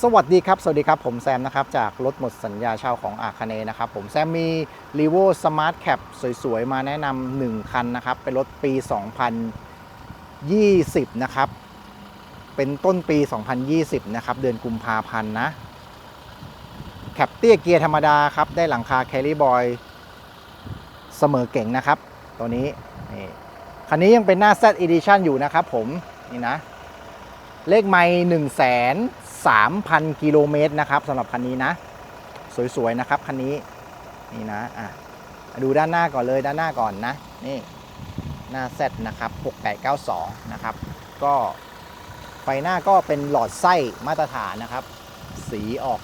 สวัสดีครับ สวัสดีครับ ผมแซมนะครับ จากรถหมดสัญญาเช่าของอาคาเนนะครับ ผมแซมมี r e v o Smart Cap สวยๆ มาแนะนำหนึ่งคันนะครับ เป็นรถปี 2020 นะครับ เป็นต้นปี 2020 นะครับ เดือนกุมภาพันธ์นะ แคปเตี้ยเกียร์ธรรมดาครับ ได้หลังคาแคลิบอยเสมอเก่งนะครับ ตัวนี้นี่คันนี้ยังเป็นหน้า Z Edition อยู่นะครับผม นี่นะ เลขไม่หนึ่ งแสนสามพันกิโลเมตรนะครับสำหรับคันนี้นะ สวยๆนะครับคันนี้นี่นะอะดูด้านหน้าก่อนเลยด้านหน้าก่อนนะนี่หน้า Z นะครับ 6892 นะครับ ก็ไฟหน้าก็เป็นหลอดไส้มาตรฐานนะครับ สีออก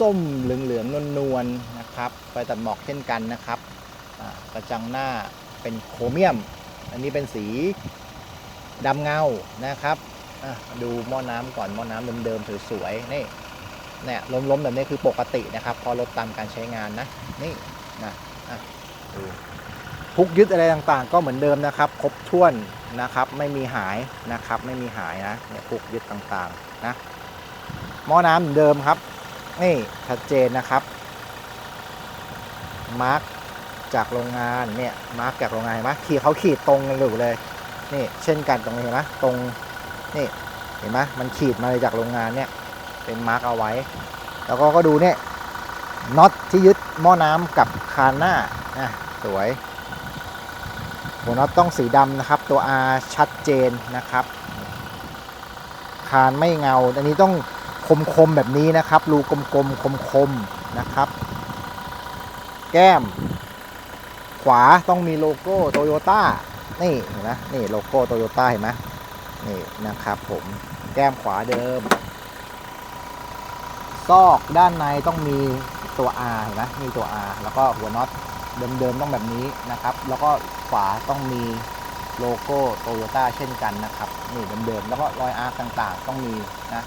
ส้มๆเหลืองๆนวลๆนะครับไฟตัดหมอกเช่นกันนะครับกระจังหน้าเป็นโครเมียม อันนี้เป็นสีดำเงานะครับ ดูหม้อน้ำก่อนหม้อน้ำเดิมๆสวยๆนี่เนี่ยล้มๆแบบนี้คือปกตินะครับ พอลดตามการใช้งานนะนี่นะอะดูพุกยึดอะไรต่างๆ ก็เหมือนเดิมนะครับ ครบถ้วนนะครับ ไม่มีหายนะครับ ไม่มีหายนะเนี่ยพุกยึดต่างๆนะหม้อน้ำเหมือนเดิมครับ นี่ชัดเจนนะครับมาร์กจากโรงงานเนี่ยมาร์กจากโรงงานเห็นไหมขีดเขาขีดตรงกันอยู่เลย นี่เช่นกันตรงนี้เห็นไหมตรง นี่เห็นไหมมันขีดมาเลยจากโรงงานเนี่ยเป็นมาร์กเอาไว้ แล้วก็ก็ดูเนี่ยน็อตที่ยึดหม้อน้ำกับคานหน้านะสวย หัวน็อตต้องสีดำนะครับ ตัว R ชัดเจนนะครับ คานไม่เงา อันนี้ต้องคมๆแบบนี้นะครับ รูกลมๆคมๆนะครับ แก้ม ขวาต้องมีโลโก้โตโยต้านี่เห็นไหมนี่โลโก้โตโยต้าเห็นไหม นี่นะครับผมแก้มขวาเดิม ซอกด้านในต้องมีตัว R เห็นไหมมีตัว R แล้วก็หัวน็อตเดิมๆต้องแบบนี้นะครับ แล้วก็ขวาต้องมีโลโก้โตโยต้าเช่นกันนะครับนี่เดิมๆแล้วก็รอยอาร์ต่างๆ ต้องมีนะ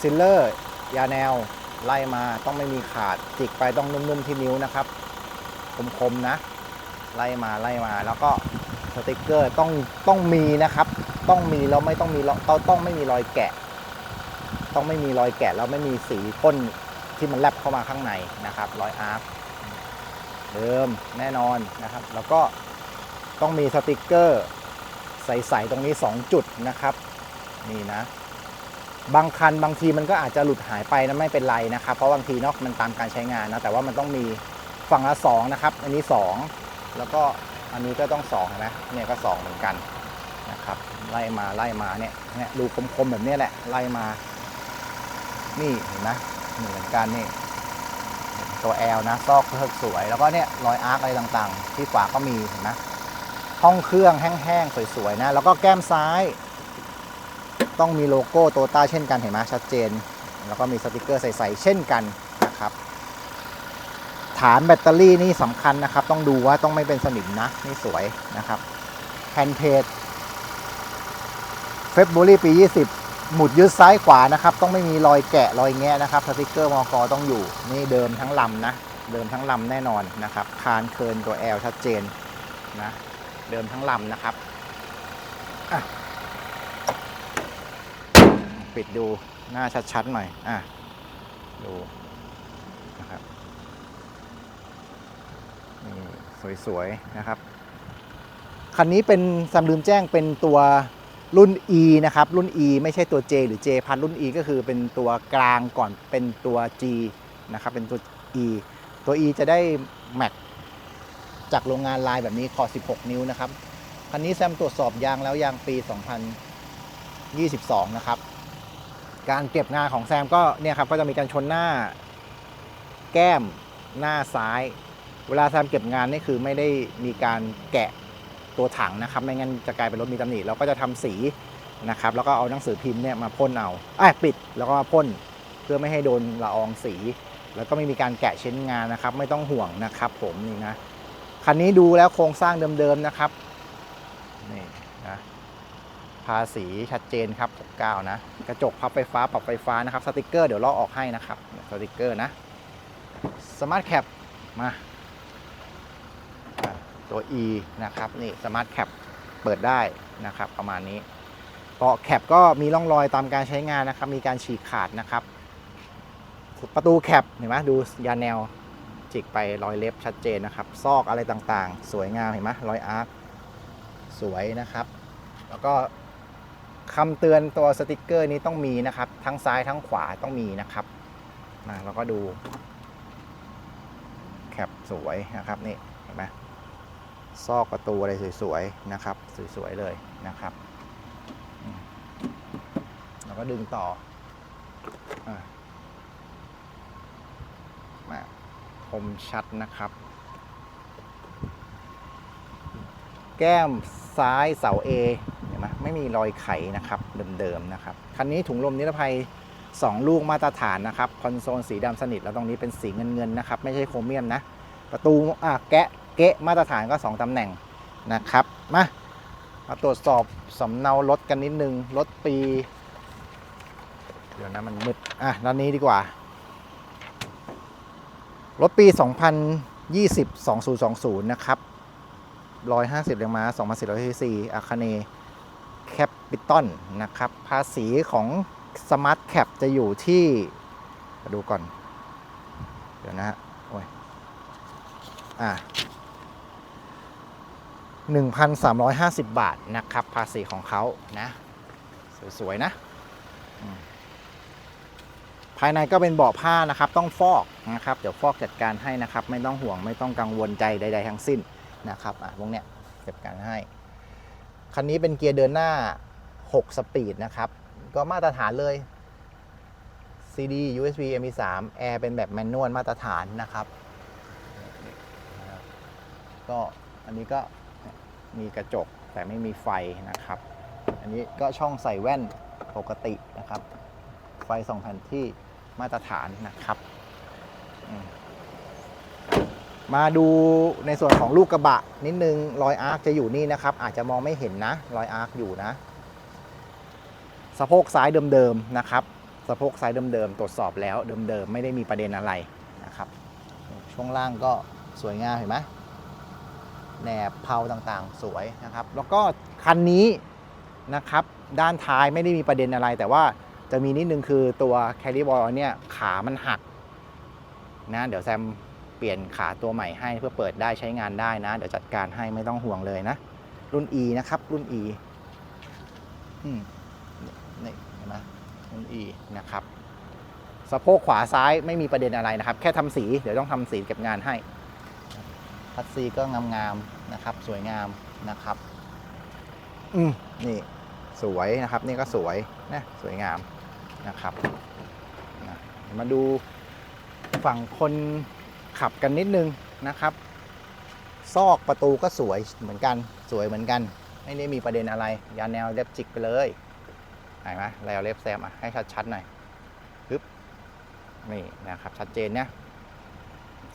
ซิลเลอร์ยาแนวไล่มาต้องไม่มีขาดจิกไปต้องนุ่มๆที่นิ้วนะครับ คมๆนะ ไล่มาไล่มาแล้วก็ สติกเกอร์ต้องต้องมีนะครับ ต้องมีแล้วไม่ต้องมีต้องต้องไม่มีรอยแกะ ต้องไม่มีรอยแกะแล้วไม่มีสีพ่นที่มันแลบเข้ามาข้างในนะครับรอยอาร์คเดิมแน่นอนนะครับ แล้วก็ต้องมีสติกเกอร์ใสๆตรงนี้ 2 จุดนะครับ นี่นะ บางคันบางทีมันก็อาจจะหลุดหายไปนะไม่เป็นไรนะครับ เพราะบางทีเนาะมันตามการใช้งานนะแต่ว่ามันต้องมีฝั่งละ2นะครับ อันนี้ 2 แล้วก็ อันนี้ก็ต้อง2นะเนี่ยก็ 2 เหมือนกันนะครับไล่มาไล่มาเนี่ยเนี่ยรูคมๆแบบนี้แหละไล่มา นี่เห็นไหมเหมือนกันนี่ตัวแอลนะซอกเพิกสวย แล้วก็เนี่ยรอยอาร์คอะไรต่างๆ ที่ขวาก็มีเห็นไหมห้องเครื่องแห้งๆสวยๆนะแล้วก็แก้มซ้าย ต้องมีโลโก้โตต้าเช่นกันเห็นไหมชัดเจน แล้วก็มีสติกเกอร์ใสๆเช่นกัน ฐานแบตเตอรี่นี่สำคัญนะครับ ต้องดูว่าต้องไม่เป็นสนิมนะ นี่สวยนะครับแผ่นเพจเฟบรุรีปี 20 หมุดยึดซ้ายขวานะครับ ต้องไม่มีรอยแกะรอยแงะนะครับสติกเกอร์มอกต้องอยู่ นี่เดิมทั้งลำนะ เดิมทั้งลำแน่นอนนะครับ คานเคินตัว L ชัดเจนนะเดิมทั้งลำนะครับ ปิดดูหน้าชัดๆหน่อยอะดูนะครับ นี่สวยๆนะครับ คันนี้เป็นซำลืมแจ้งเป็นตัวรุ่น E นะครับ รุ่น E ไม่ใช่ตัว J หรือ J พันรุ่น E ก็คือเป็นตัวกลางก่อนเป็นตัว G นะครับเป็นตัว E ตัว E จะได้แม็กจากโรงงานลายแบบนี้คอ16 นิ้วนะครับ คันนี้แซมตรวจสอบยางแล้วยางปี 2022 นะครับ การเก็บงานของแซมก็เนี่ยครับก็จะมีการชนหน้า แก้มหน้าซ้าย เวลาแซมเก็บงานนี่คือไม่ได้มีการแกะตัวถังนะครับ ไม่งั้นจะกลายเป็นรถมีตำหนิเราก็จะทำสีนะครับ แล้วก็เอาหนังสือพิมพ์เนี่ยมาพ่นเอาอะปิดแล้วก็มาพ่นเพื่อไม่ให้โดนละอองสี แล้วก็ไม่มีการแกะชิ้นงานนะครับ ไม่ต้องห่วงนะครับผมนี่นะคันนี้ดูแล้วโครงสร้างเดิมๆนะครับนี่นะภาษีชัดเจนครับ69นะกระจกพับไฟฟ้าปรับไฟฟ้านะครับสติกเกอร์เดี๋ยวลอกออกให้นะครับสติกเกอร์นะสมาร์ทแคปมา ตัว E นะครับนี่ Smart Cap เปิดได้นะครับประมาณนี้เบาะแคปก็มีร่องรอยตามการใช้งานนะครับ มีการฉีกขาดนะครับ ประตูแคปเห็นไหมดูยาแนวจิกไปรอยเล็บชัดเจนนะครับ ซอกอะไรต่างๆ สวยงามเห็นไหมรอยอาร์คสวยนะครับ แล้วก็คำเตือนตัวสติกเกอร์นี้ต้องมีนะครับ ทั้งซ้ายทั้งขวาต้องมีนะครับมาเราก็ดูแคปสวยนะครับนี่เห็นไหม ซอกประตูอะไรสวยๆนะครับ สวยๆเลยนะครับอืมเราก็ดึงต่ออมาคมชัดนะครับ แก้มซ้ายเสา A เห็นไหมไม่มีรอยไขนะครับเดิมๆนะครับ คันนี้ถุงลมนิรภัย 2 ลูกมาตรฐานนะครับ คอนโซลสีดำสนิทแล้วตรงนี้เป็นสีเงินๆนะครับ ไม่ใช่โครเมียมนะ ประตูอะแกะ เกะมาตรฐานก็ 2 ตำแหน่งนะครับ มามาตรวจสอบสำเนารถกันนิดนึง รถปี เดี๋ยวนะมันมืด อะด้านนี้ดีกว่า รถปี 2020 2020 นะครับ 150แรงม้า2,400ซีซีอาคาเนแคปปิตอนนะครับ ภาษีของ Smart Cap จะอยู่ที่มาดูก่อน เดี๋ยวนะฮะโอ้ยอ่า 1,350 บาทนะครับ ภาษีของเขานะ สวย ๆ นะ ภายในก็เป็นเบาะผ้านะครับ ต้องฟอกนะครับ เดี๋ยวฟอกจัดการให้นะครับ ไม่ต้องห่วงไม่ต้องกังวลใจใด ๆ ทั้งสิ้นนะครับอะพวกเนี้ยจัดการให้ คันนี้เป็นเกียร์เดินหน้า 6 สปีดนะครับ ก็มาตรฐานเลย CD USB MP3 แอร์เป็นแบบแมนนวลมาตรฐานนะครับ ก็อันนี้ก็ มีกระจกแต่ไม่มีไฟนะครับ อันนี้ก็ช่องใส่แว่นปกตินะครับ ไฟสองแผ่นที่มาตรฐานนะครับ มาดูในส่วนของลูกกระบะนิดนึงรอยอาร์คจะอยู่นี่นะครับ อาจจะมองไม่เห็นนะรอยอาร์คอยู่นะ สะโพกซ้ายเดิมๆนะครับ สะโพกซ้ายเดิมๆตรวจสอบแล้วเดิมๆไม่ได้มีประเด็นอะไรนะครับ ช่วงล่างก็สวยงามเห็นไหม แหนบเพาต่างๆ สวยนะครับ แล้วก็คันนี้นะครับ ด้านท้ายไม่ได้มีประเด็นอะไร แต่ว่าจะมีนิดนึงคือตัวแคริบอลเนี่ยขามันหักนะเดี๋ยวแซมเปลี่ยนขาตัวใหม่ให้เพื่อเปิดได้ใช้งานได้นะ เดี๋ยวจัดการให้ไม่ต้องห่วงเลยนะ รุ่น E นะครับ รุ่น E อืมนี่เห็นไหมรุ่น E นะครับสะโพกขวาซ้ายไม่มีประเด็นอะไรนะครับ แค่ทำสี เดี๋ยวต้องทำสีเก็บงานให้ พัดซีก็งามๆนะครับ สวยงามนะครับอืมนี่สวยนะครับ นี่ก็สวยนะสวยงามนะครับนะมาดูฝั่งคนขับกันนิดนึงนะครับ ซอกประตูก็สวยเหมือนกันสวยเหมือนกันไม่ได้มีประเด็นอะไร ยาแนวเล็บจิกไปเลยเห็นไหมแล้วเล็บแซมอะให้ชัดๆหน่อยปึ๊บนี่นะครับชัดเจนเนี่ย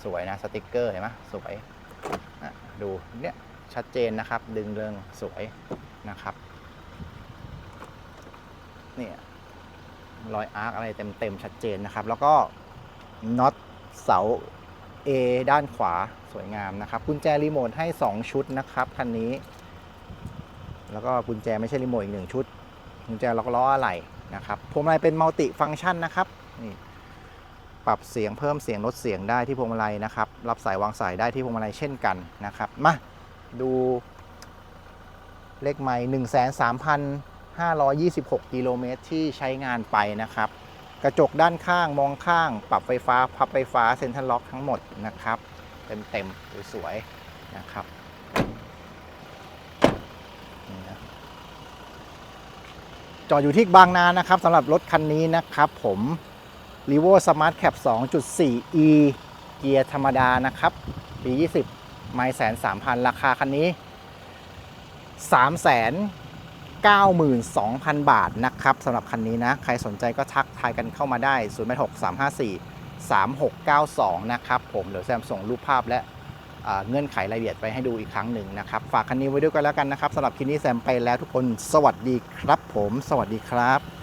สวยนะสติกเกอร์เห็นไหมสวยอะ ดูเนี่ยชัดเจนนะครับ ดึงเรืองสวยนะครับเนี่ยรอยอาร์คอะไรเต็มๆชัดเจนนะครับ แล้วก็น็อตเสา A ด้านขวาสวยงามนะครับ กุญแจรีโมทให้ 2 ชุดนะครับคันนี้ แล้วก็กุญแจไม่ใช่รีโมทอีกหนึ่งชุด กุญแจล็อกล้ออะไหล่นะครับพวงมาลัยเป็นมัลติฟังก์ชันนะครับนี่ปรับเสียงเพิ่มเสียงลดเสียงได้ที่พวงมาลัยนะครับ รับสายวางสายได้ที่พวงมาลัยเช่นกันนะครับ มาดูเลขไมล์หนึ่งแสนสามพัน526 กิโลเมตรที่ใช้งานไปนะครับ กระจกด้านข้างมองข้าง ปรับไฟฟ้า พับไฟฟ้าเซ็นทรัลล็อกทั้งหมดนะครับ เต็มๆสวยๆนะครับจอดอยู่ที่บางนานะครับสำหรับรถคันนี้นะครับผม r e v o Smart Cap 2.4e เกียร์ธรรมดานะครับ ปี 20 ไม่แสนสามพันราคาคันนี้3แสน92,000 บาทนะครับสำหรับคันนี้นะ ใครสนใจก็ทักทายกันเข้ามาได้0 8 6 3 5 4 3 6 9 2 นะครับผมเดี๋ยวแซมส่งรูปภาพและเงื่อนไขรายละเอียดไปให้ดูอีกครั้งหนึ่งนะครับ ฝากคันนี้ไว้ด้วยกันแล้วกันนะครับสำหรับคลิปนี้แซมไปแล้วทุกคนสวัสดีครับผม สวัสดีครับ